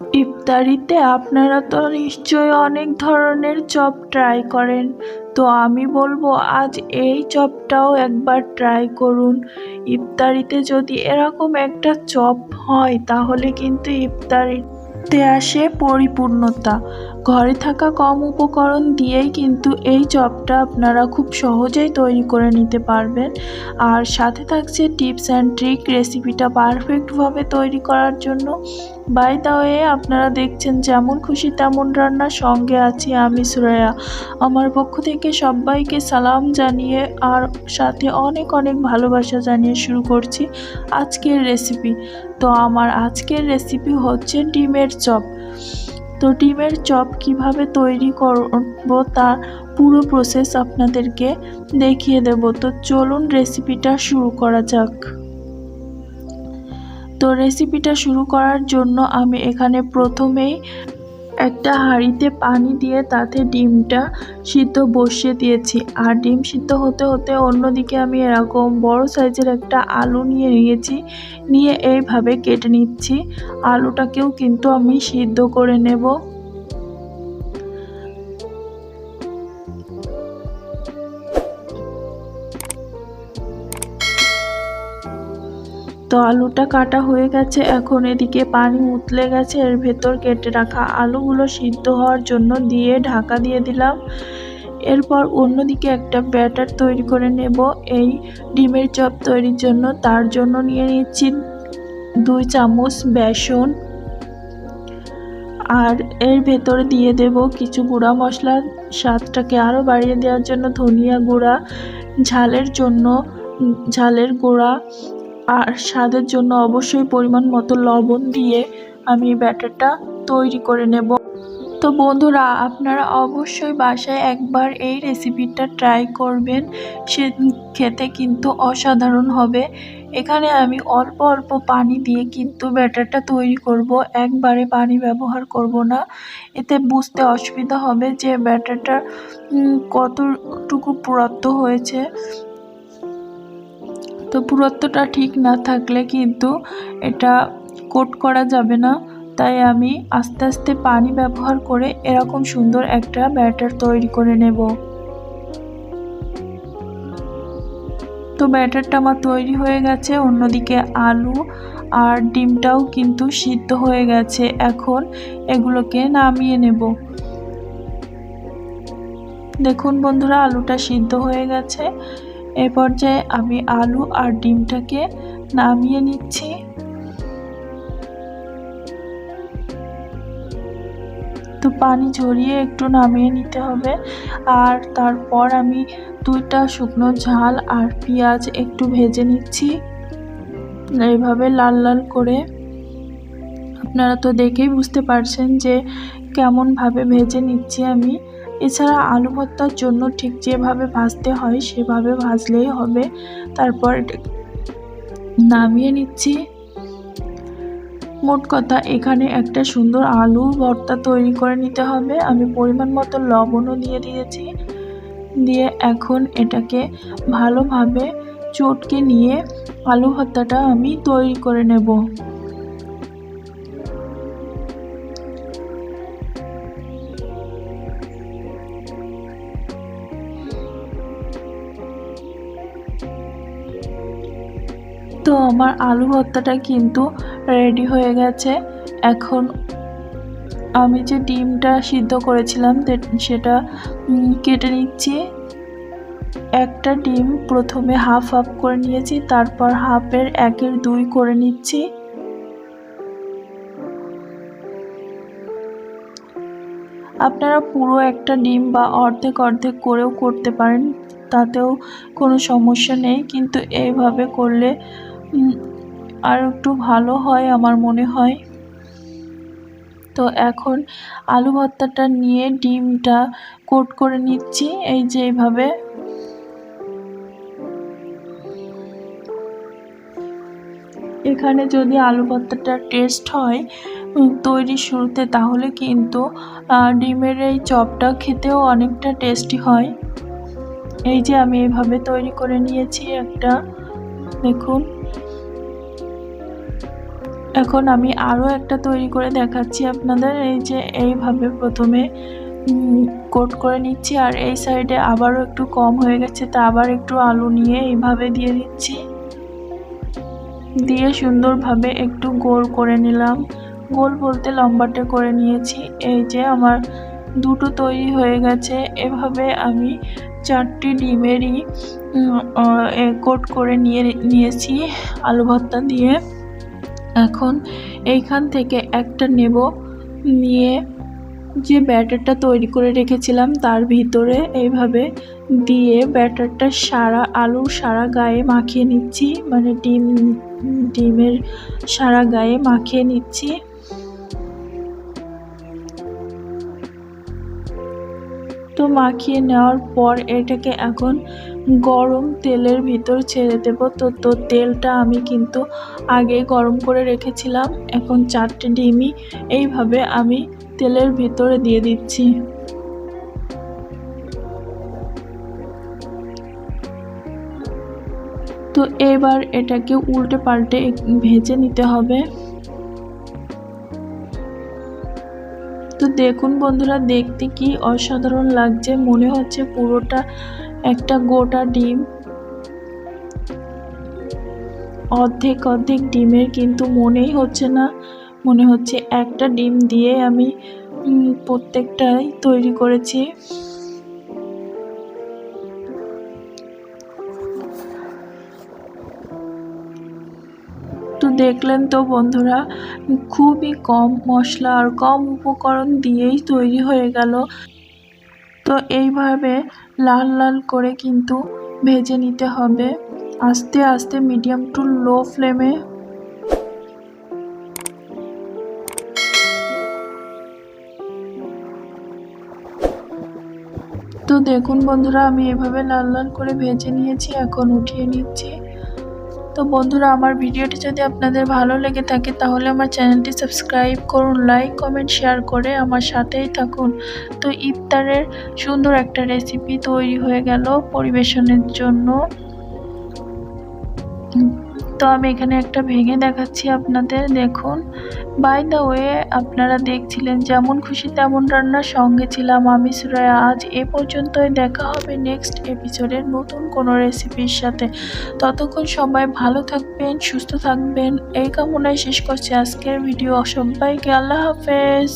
ইফতারিতে আপনারা তো নিশ্চয়ই অনেক ধরনের চপ ট্রাই করেন। তো আমি বলব, আজ এই চপটাও একবার ট্রাই করুন। ইফতারিতে যদি এরকম একটা চপ হয়, তাহলে কিন্তু ইফতারিতে আসে পরিপূর্ণতা। ঘরে থাকা কম উপকরণ দিয়েই কিন্তু এই চপটা আপনারা খুব সহজেই তৈরি করে নিতে পারবেন। আর সাথে থাকছে টিপস অ্যান্ড ট্রিক রেসিপিটা পারফেক্টভাবে তৈরি করার জন্য। বাই দা আপনারা দেখছেন যেমন খুশি তেমন রান্না। সঙ্গে আছি আমি সুরায়া আমার পক্ষ থেকে সবাইকে সালাম জানিয়ে আর সাথে অনেক অনেক ভালোবাসা জানিয়ে শুরু করছি আজকের রেসিপি তো আমার আজকের রেসিপি হচ্ছে ডিমের চপ। তো ডিমের চপ কীভাবে তৈরি করব তার পুরো প্রসেস আপনাদেরকে দেখিয়ে দেব। তো চলুন রেসিপিটা শুরু করা যাক। তো রেসিপিটা শুরু করার জন্য আমি এখানে প্রথমেই একটা হাঁড়িতে পানি দিয়ে তাতে ডিমটা সিদ্ধ বসিয়ে দিয়েছি। আর ডিম সিদ্ধ হতে হতে অন্যদিকে আমি এরকম বড় সাইজের একটা আলু নিয়ে নিয়েছি, নিয়ে এইভাবে কেটে নিচ্ছি। আলুটাকেও কিন্তু আমি সিদ্ধ করে নেব। তো আলুটা কাটা হয়ে গেছে, এখন এদিকে পানি উতলে গেছে, এর ভেতর কেটে রাখা আলুগুলো সিদ্ধ হওয়ার জন্য দিয়ে ঢাকা দিয়ে দিলাম। এরপর অন্যদিকে একটা ব্যাটার তৈরি করে নেব, এই ডিমের চপ তৈরির জন্য, তার জন্য নিয়ে নিচ্ছি দুই চামচ বেসন। আর এর ভেতরে দিয়ে দেব কিছু গুঁড়া মশলা, স্বাদটাকে আরও বাড়িয়ে দেওয়ার জন্য ধনিয়া গুঁড়া, ঝালের জন্য, ঝালের গুঁড়া আর স্বাদের জন্য অবশ্যই পরিমাণ মতো লবণ দিয়ে আমি ব্যাটারটা তৈরি করে নেব। তো বন্ধুরা, আপনারা অবশ্যই বাসায় একবার এই রেসিপিটা ট্রাই করবেন। সে খেতে কিন্তু অসাধারণ হবে। এখানে আমি অল্প অল্প পানি দিয়ে কিন্তু ব্যাটারটা তৈরি করব। একবারে পানি ব্যবহার করব না। এতে বুঝতে অসুবিধা হবে যে ব্যাটারটা কতটুকু পুরত্ব হয়েছে। তো পুরত্বটা ঠিক না থাকলে কিন্তু এটা কোট করা যাবে না। তাই আমি আস্তে আস্তে পানি ব্যবহার করে এরকম সুন্দর একটা ব্যাটার তৈরি করে নেব। তো ব্যাটারটা আমার তৈরি হয়ে গেছে, অন্যদিকে আলু আর ডিমটাও কিন্তু সিদ্ধ হয়ে গেছে। এখন এগুলোকে নামিয়ে নেব। দেখুন বন্ধুরা, আলুটা সিদ্ধ হয়ে গেছে। এ পর্যায়ে আমি আলু আর ডিমটাকে নামিয়ে নিচ্ছি। তো পানি ঝরিয়ে একটু নামিয়ে নিতে হবে। আর তারপর আমি দুইটা শুকনো ঝাল আর পেঁয়াজ একটু ভেজে নিচ্ছি। এইভাবে লাল লাল করে। আপনারা তো দেখেই বুঝতে পারছেন যে কেমনভাবে ভেজে নিচ্ছি আমি। এছাড়া আলু ভর্তার জন্য ঠিক যেভাবে ভাজতে হয় সেভাবে ভাজলেই হবে। তারপর নামিয়ে নিচ্ছি। মোট কথা, এখানে একটা সুন্দর আলু ভর্তা তৈরি করে নিতে হবে। আমি পরিমাণ মতো লবণও দিয়ে দিয়েছি। দিয়ে এখন এটাকে ভালোভাবে চটকে নিয়ে আলু ভর্তাটা আমি তৈরি করে নেব। তো আমার আলু ভর্তাটা কিন্তু রেডি হয়ে গেছে। এখন আমি যে ডিমটা সিদ্ধ করেছিলাম সেটা কেটে নিচ্ছি। একটা ডিম প্রথমে হাফ হাফ করে নিয়েছি, তারপর হাফের একের দুই করে নিচ্ছি। আপনারা পুরো একটা ডিম বা অর্ধেক অর্ধেক করেও করতে পারেন, তাতেও কোনো সমস্যা নেই, কিন্তু এইভাবে করলে আর একটু ভালো হয় আমার মনে হয়। তো এখন আলু ভর্তাটা নিয়ে ডিমটা কোট করে নিচ্ছি, এই যে এইভাবে। এখানে যদি আলু ভর্তাটা টেস্ট হয় তৈরি শুরুতে, তাহলে কিন্তু ডিমের এই চপটা খেতেও অনেকটা টেস্টি হয়। এই যে আমি এইভাবে তৈরি করে নিয়েছি একটা, দেখুন। এখন আমি আরও একটা তৈরি করে দেখাচ্ছি আপনাদের, এই যে এইভাবে প্রথমে কোট করে নিচ্ছি আর এই সাইডে আবারও একটু কম হয়ে গেছে, তা আবার একটু আলু নিয়ে এইভাবে দিয়ে দিচ্ছি। দিয়ে সুন্দরভাবে একটু গোল করে নিলাম। গোল বলতে লম্বাটে করে নিয়েছি। এই যে আমার দুটো তৈরি হয়ে গেছে। এভাবে আমি চারটি ডিমেরই কোট করে নিয়ে, নিয়েছি আলু ভর্তা দিয়ে। এখন এইখান থেকে একটা নেব, নিয়ে যে ব্যাটারটা তৈরি করে রেখেছিলাম তার ভিতরে এইভাবে দিয়ে ব্যাটারটা সারা আলুর সারা গায়ে মাখিয়ে নিচ্ছি মানে ডিম, ডিমের সারা গায়ে মাখিয়ে নিচ্ছি। মাখিয়ে নেওয়ার পর এটাকে এখন গরম তেলের ভিতর ছেড়ে দেব। তো তো তেলটা আমি কিন্তু আগে গরম করে রেখেছিলাম। এখন চারটে ডিমই এইভাবে আমি তেলের ভিতরে দিয়ে দিচ্ছি। তো এবার এটাকে উল্টে পাল্টে ভেজে নিতে হবে। দেখুন বন্ধুরা, দেখতে কি অসাধারণ লাগছে। মনে হচ্ছে পুরোটা একটা গোটা ডিম। অর্ধেক অর্ধেক ডিমের কিন্তু মনেই হচ্ছে না। মনে হচ্ছে একটা ডিম দিয়ে আমি প্রত্যেকটাই তৈরি করেছি। দেখলেন তো বন্ধুরা, খুবই কম মশলা আর কম উপকরণ দিয়েই তৈরি হয়ে গেল। তো এইভাবে লাল লাল করে কিন্তু ভেজে নিতে হবে। আস্তে আস্তে মিডিয়াম টু লো ফ্লেমে। তো দেখুন বন্ধুরা, আমি এভাবে লাল লাল করে ভেজে নিয়েছি, এখন উঠিয়ে নিচ্ছি। তো বন্ধুরা, আমার ভিডিওটি যদি আপনাদের ভালো লেগে থাকে, তাহলে আমার চ্যানেলটি সাবস্ক্রাইব করুন, লাইক, কমেন্ট, শেয়ার করে আমার সাথেই থাকুন। তো ইফতারের সুন্দর একটা রেসিপি তৈরি হয়ে গেল পরিবেশনের জন্য। তো আমি এখানে একটা ভেঙে দেখাচ্ছি আপনাদের, দেখুন। বাই দ্য ওয়ে আপনারা দেখছিলেন যেমন খুশি তেমন রান্নার সঙ্গে ছিলাম আমি সুরায়া আজ এ পর্যন্তই, দেখা হবে নেক্সট এপিসোডের নতুন কোনো রেসিপির সাথে। ততক্ষণ সবাই ভালো থাকবেন, সুস্থ থাকবেন। এই কামনায় শেষ করছি আজকের ভিডিও সবাইকে আল্লাহ হাফেজ।